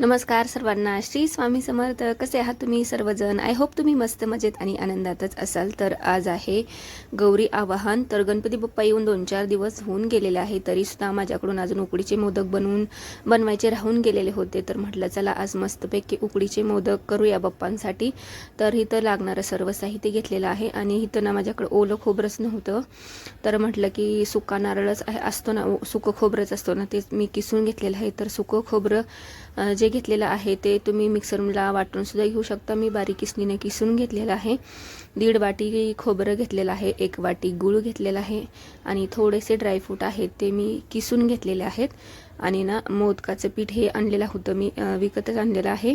नमस्कार सर्वांना. श्री स्वामी समर्थ. कसे आहात तुम्ही सर्वजण? आय होप तुम्ही मस्त मजेत आणि आनंदातच असाल. तर आज आहे गौरी आवाहन. तर गणपती बाप्पा येऊन दोन चार दिवस होऊन गेलेले आहे. तरीसुद्धा माझ्याकडून अजून उकडीचे मोदक बनवून बनवायचे राहून गेलेले होते. तर म्हटलं चला आज मस्तपैकी उकडीचे मोदक करूया बाप्पांसाठी. तर इथं लागणारं सर्व साहित्य घेतलेलं आहे आणि इथं ना माझ्याकडं ओलं खोबरंच नव्हतं. तर म्हटलं की सुका नारळच आहे असतो ना ओ- सुकं खोबरंच असतो ना ते मी किसून घेतलेलं आहे. तर सुकं खोबरं जे जे घेतलेलं आहे ते तुम्ही मिक्सरला वाटूनसुद्धा घेऊ शकता. मी बारीक किसणीने किसून घेतलेलं आहे. दीड वाटी खोबरं घेतलेलं आहे. एक वाटी गूळ घेतलेला आहे. आणि थोडेसे ड्रायफ्रूट आहेत ते मी किसून घेतलेले आहेत. आणि ना मोदकाचं पीठ हे आणलेलं होतं. मी विकतच आणलेलं आहे.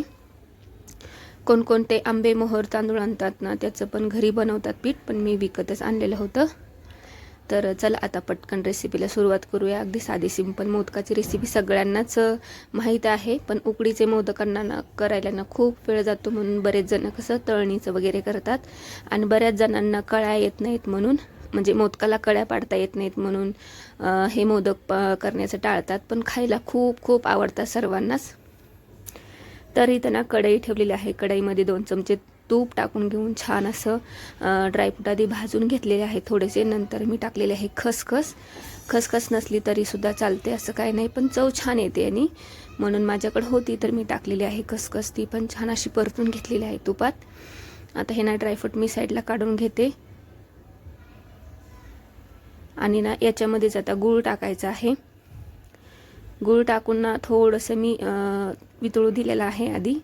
कोणकोणते आंबे मोहर तांदूळ आणतात ना त्याचं पण घरी बनवतात पीठ पण मी विकतच आणलेलं होतं. तर चला आता पटकन रेसिपीला सुरुवात करूया. अगदी साधी सिंपल मोदकाची रेसिपी सगळ्यांनाच माहीत आहे. पण उकडीचे मोदकांना ना करायला ना खूप वेळ जातो म्हणून बरेच जण कसं तळणीचं वगैरे करतात. आणि बऱ्याच जणांना कळ्या येत नाहीत म्हणून म्हणजे मोदकाला कळ्या पाडता येत नाहीत म्हणून हे मोदक प- करण्याचं टाळतात. पण खायला खूप खूप आवडतात सर्वांनाच. तर इथं ना कढई ठेवलेली आहे. कढईमध्ये दोन चमचे तूप टाकून घेऊन छान असं ड्रायफ्रूट आधी भाजून घेतलेले आहे थोडेसे. नंतर मी टाकलेले आहे खसखस. खसखस नसली तरी सुद्धा चालते असं काही नाही पण चव छान येते आणि म्हणून माझ्याकडे होती तर मी टाकलेली आहे खसखस. ती पण छान अशी परतून घेतलेली आहे तुपात. आता हे ना ड्रायफ्रूट मी साईडला काढून घेते. आणि ना याच्यामध्येच आता गूळ टाकायचा आहे. गूळ टाकून ना थोडंसं मी वितळू दिलेलं आहे आधी.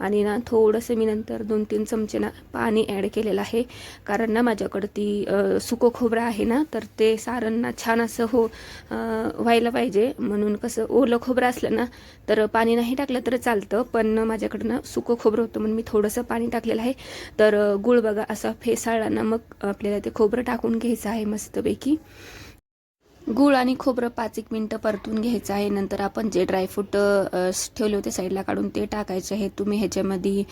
आणि ना थोडंसं मी नंतर दोन तीन चमचे ना पाणी ॲड केलेलं आहे. कारण ना माझ्याकडं ती सुकं खोबरं आहे ना तर ते सारण ना छान असं हो व्हायला पाहिजे. म्हणून कसं ओलं खोबरं असलं ना तर पाणी नाही टाकलं तर चालतं. पण माझ्याकडं ना सुकं खोबरं होतं म्हणून मी थोडंसं पाणी टाकलेलं आहे. तर गुळ बघा असा फेसाळला ना मग आपल्याला ते खोबरं टाकून घ्यायचं आहे मस्तपैकी. गूळ आणि खोबरं पाच एक मिनटं परतून घ्यायचं आहे. नंतर आपण जे ड्रायफ्रूट ठेवले होते साईडला काढून ते टाकायचे आहे तुम्ही ह्याच्यामध्ये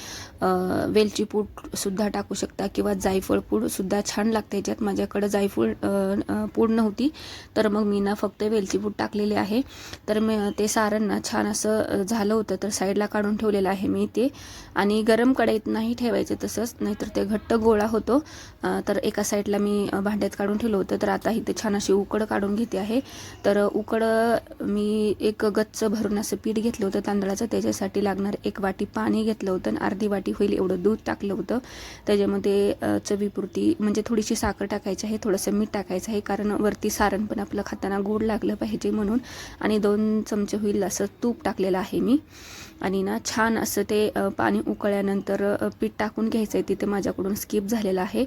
वेलची पूडसुद्धा टाकू शकता किंवा जायफळ पूडसुद्धा छान लागते. ह्याच्यात माझ्याकडं जायफूळ पूड नव्हती तर मग मी ना फक्त वेलची पूड टाकलेली आहे. तर मी ते सारण ना छान असं झालं होतं तर साईडला काढून ठेवलेलं आहे मी ते. आणि गरम कढईत नाही ठेवायचं तसंच नाहीतर ते घट्ट गोळा होतो. तर एका साईडला मी भांड्यात काढून ठेवलं होतं तर आता इथे छान अशी उकड काढून घेते आहे. तर उकड मी एक गच्च भरून असं पीठ घेतलं होतं तांदळाचं. त्याच्यासाठी लागणार एक वाटी पाणी घेतलं होतं आणि अर्धी वाटी होईल एवढं दूध टाकलं होतं. त्याच्यामध्ये चवीपुरती म्हणजे थोडीशी साखर टाकायची आहे थोडंसं मीठ टाकायचं आहे कारण वरती सारण पण आपलं खाताना गोड लागलं पाहिजे म्हणून. आणि दोन चमचे होईल असं तूप टाकलेलं आहे मी. आणि ना छान असं ते पाणी उकळल्यानंतर पीठ टाकून घ्यायचं आहे तिथे माझ्याकडून स्किप झालेलं आहे.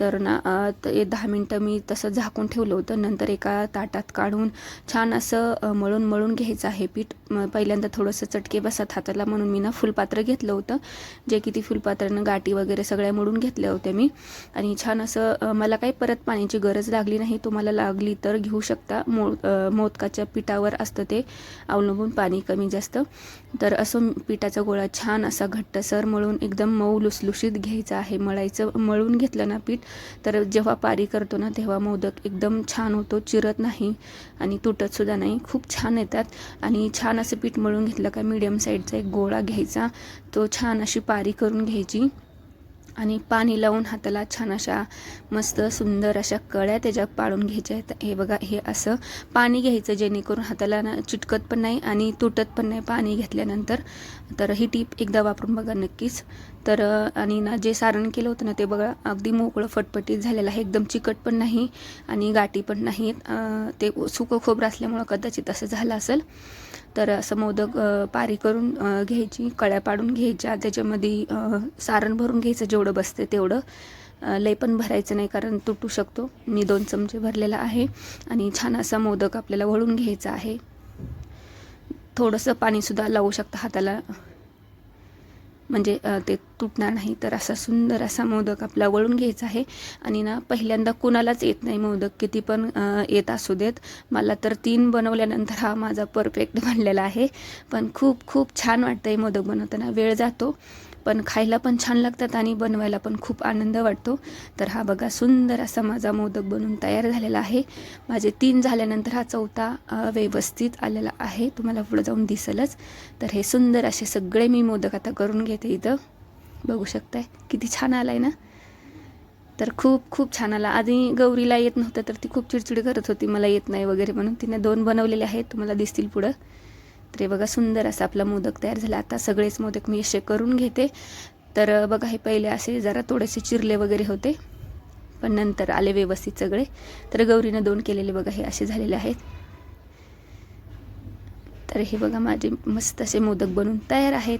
तर ना ते दहा मिनटं मी तसं झाकून ठेवलं होतं. नंतर एका ताटात काढून छान असं मळून मळून घ्यायचं आहे पीठ. म, पहिल्यांदा थोडंसं चटके बसत हाताला म्हणून मी ना फुलपात्र घेतलं होतं. जे की ती फुलपात्रानं गाठी वगैरे सगळ्या मळून घेतल्या होत्या मी. आणि छान असं मला काही परत पाण्याची गरज लागली नाही. तुम्हाला लागली तर घेऊ शकता. मो मोदकाच्या पिठावर असतं ते. अवलंबून पाणी कमी जास्त. तर असं पिठाचा गोळा छान असा घट्टसर मळून एकदम मऊ लुसलुशीत घ्यायचा आहे. मळायचं मळून घेतलं ना पीठ तर जेव्हा पारी करतो ना तेव्हा मोदक एकदम छान होतो. चिरत नाही. आणि तुटतसुद्धा नाही. खूप छान येतात. आणि छान असं पीठ मळून घेतलं का मीडियम साईडचा एक गोळा घ्यायचा. तो छान अशी पारी करून घ्यायची. आणि पाणी लावून हाताला छान अशा मस्त सुंदर अशा कळ्या त्याच्यात पाळून घ्यायच्या आहेत. हे बघा हे असं पाणी घ्यायचं जेणेकरून हाताला ना चिटकत पण नाही आणि तुटत पण नाही पाणी घेतल्यानंतर. तर ही टीप एकदा वापरून बघा नक्कीच. तर आणि ना जे सारण केलं होतं ना ते बघा अगदी मोकळं फटफटीत झालेलं आहे. एकदम चिकट पण नाही आणि गाठी पण नाही ते सुकं खोबरं असल्यामुळं कदाचित असं झालं असेल. तर असं मोदक पारी करून घ्यायची कळ्या पाडून घ्यायच्या त्याच्यामध्ये सारण भरून घ्यायचं जेवढं बसते तेवढं. लय पण भरायचं नाही कारण तुटू शकतो. मी दोन चमचे भरलेला आहे आणि छान असा मोदक आपल्याला वळून घ्यायचा आहे. थोडंसं पाणीसुद्धा लावू शकता हाताला. म्हणजे ते तुटणार नाही. तर असा सुंदर असा मोदक आपला वळून घ्यायचा आहे. आणि ना पहिल्यांदा कुणालाच येत नाही मोदक. किती पण येत असू देत. मला तर तीन बनवल्यानंतर हा माझा परफेक्ट बनलेला आहे. पण खूप खूप छान वाटतं आहे मोदक बनवताना. वेळ जातो. पण खायला पण छान लागतात आणि बनवायला पण खूप आनंद वाटतो. तर हा बघा सुंदर असा माझा मोदक बनून तयार झालेला आहे. माझे तीन झाल्यानंतर हा चौथा व्यवस्थित आलेला आहे. तुम्हाला पुढं जाऊन दिसेलच. तर हे सुंदर असे सगळे मी मोदक आता करून घेते इथं. बघू शकताय किती छान आलाय ना? तर खूप खूप छान आला. आधी गौरीला येत नव्हतं तर ती खूप चिडचिड करत होती. मला येत नाही वगैरे म्हणून तिने दोन बनवलेले आहेत. तुम्हाला दिसतील पुढं. तर हे बघा सुंदर असा आपला मोदक तयार झाला. आता सगळेच मोदक मी असे करून घेते. तर बघा हे पहिले असे जरा थोडेसे चिरले वगैरे होते. पण नंतर आले व्यवस्थित सगळे. तर गौरीनं दोन केलेले बघा हे असे झालेले आहेत. तर हे बघा माझे मस्त असे मोदक बनून तयार आहेत.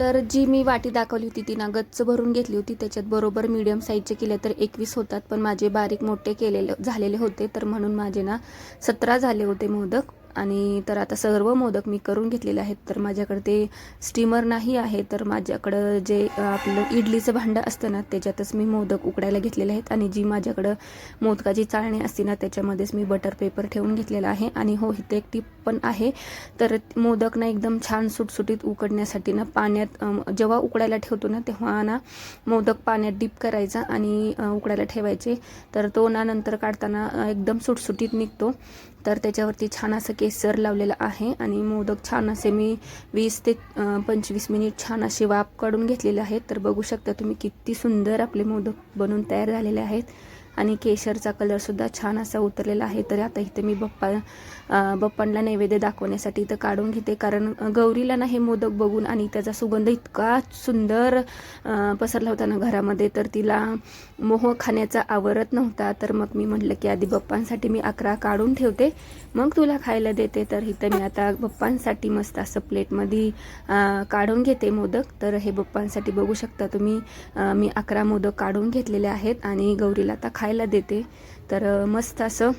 तर जी मी वाटी दाखवली होती ती ना गच्च भरून घेतली होती. त्याच्यात बरोबर मीडियम साईजचे केले तर एकवीस होतात. पण माझे बारीक मोठे केलेले झालेले होते. तर म्हणून माझे ना सतरा झाले होते मोदक. आणि तर आता सर्व मोदक मी करून घेतलेले आहेत. तर माझ्याकडे ते स्टीमर नाही आहे तर माझ्याकडं जे आपलं इडलीचं भांडं असतं ना त्याच्यातच मी मोदक उकडायला घेतलेले आहेत. आणि जी माझ्याकडं मोदकाची चाळणी असते ना त्याच्यामध्येच मी बटर पेपर ठेवून घेतलेला आहे. आणि हो इथे एक टीप पण आहे. तर मोदक ना एकदम छान सुटसुटीत उकडण्यासाठी ना पाण्यात जेव्हा उकडायला ठेवतो ना तेव्हा ना मोदक पाण्यात डीप करायचा आणि उकडायला ठेवायचे. तर तो ना नंतर काढताना एकदम सुटसुटीत निघतो. तर त्याच्यावरती छान असं केसर लावलेलं आहे आणि मोदक छान असे मी वीस ते पंचवीस मिनिट छान असे वाफ काढून घेतलेले आहेत. तर बघू शकता तुम्ही किती सुंदर आपले मोदक बनून तयार झालेले आहेत. आणि केशरचा कलरसुद्धा छान असा उतरलेला आहे. तर आता इथे मी बप्पा बप्पांना नैवेद्य दाखवण्यासाठी इथं काढून घेते. कारण गौरीला ना हे मोदक बघून आणि त्याचा सुगंध इतका सुंदर पसरला होता ना घरामध्ये तर तिला मोह खाण्याचा आवरत नव्हता. तर मग मी म्हटलं की आधी बप्पांसाठी मी अकरा काढून ठेवते. मग तुला खायला देते. तर इथं मी आता बप्पांसाठी मस्त असं प्लेटमध्ये काढून घेते मोदक. तर हे बप्पांसाठी बघू शकता तुम्ही मी अकरा मोदक काढून घेतलेले आहेत आणि गौरीला आता खायला देते. तर मस्त असं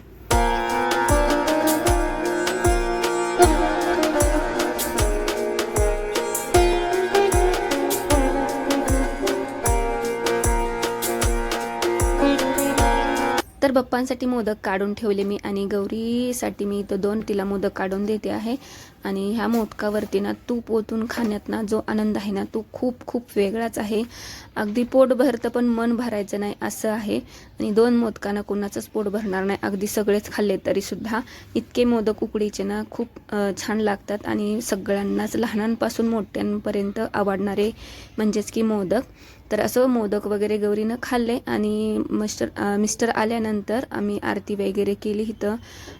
तर बप्पांसाठी मोदक काढून ठेवले मी आणि गौरीसाठी मी इथं दोन तिला मोदक काढून देते आहे. आणि ह्या मोदकावरती ना तूप ओतून खाण्यात ना जो आनंद आहे ना तो खूप खूप वेगळाच आहे. अगदी पोट भरतं पण मन भरायचं नाही असं आहे. आणि दोन मोदकांना कोणाचंच पोट भरणार नाही. अगदी सगळेच खाल्ले तरीसुद्धा इतके मोदक उकडीचे ना खूप छान लागतात. आणि सगळ्यांनाच लहानांपासून मोठ्यांपर्यंत आवडणारे म्हणजेच की मोदक. तर असं मोदक वगैरे गौरीनं खाल्ले आणि मिस्टर मिस्टर आल्यानंतर आम्ही आरती वगैरे केली. इथं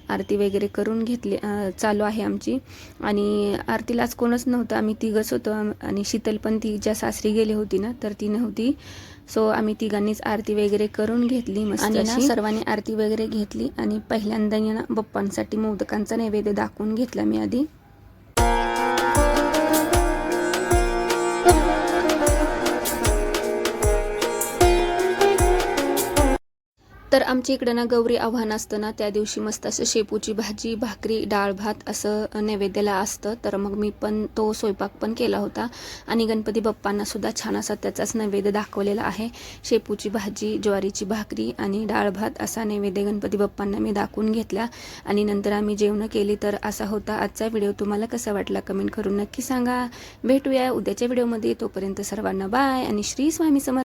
आरती वगैरे करून घेतली चालू आहे आमची. आणि आरतीलाच कोणच नव्हतं. आम्ही तिघच होतो आणि शीतल पण तिच्या सासरी गेली होती ना तर ती नव्हती. सो आम्ही तिघांनीच आरती वगैरे करून घेतली आणि सर्वांनी आरती वगैरे घेतली आणि पहिल्यांदा ना बप्पांसाठी मोदकांचा नैवेद्य दाखवून घेतला मी आधी. तर आमच्या इकडं ना गौरी आव्हान असतं ना त्या दिवशी मस्त असं शेपूची भाजी भाकरी डाळ भात असं नैवेद्याला असतं. तर मग मी पण तो स्वयंपाक पण केला होता. आणि गणपती बाप्पांना सुद्धा छान असा त्याचाच नैवेद्य दाखवलेला आहे. शेपूची भाजी ज्वारीची भाकरी आणि डाळ भात असा नैवेद्य गणपती बाप्पांना मी दाखवून घेतला. आणि नंतर आम्ही जेवणं केली तर असा होता आजचा व्हिडिओ. तुम्हाला कसा वाटला कमेंट करून नक्की सांगा. भेटूया उद्याच्या व्हिडिओमध्ये. तोपर्यंत सर्वांना बाय आणि श्री स्वामी समर्थ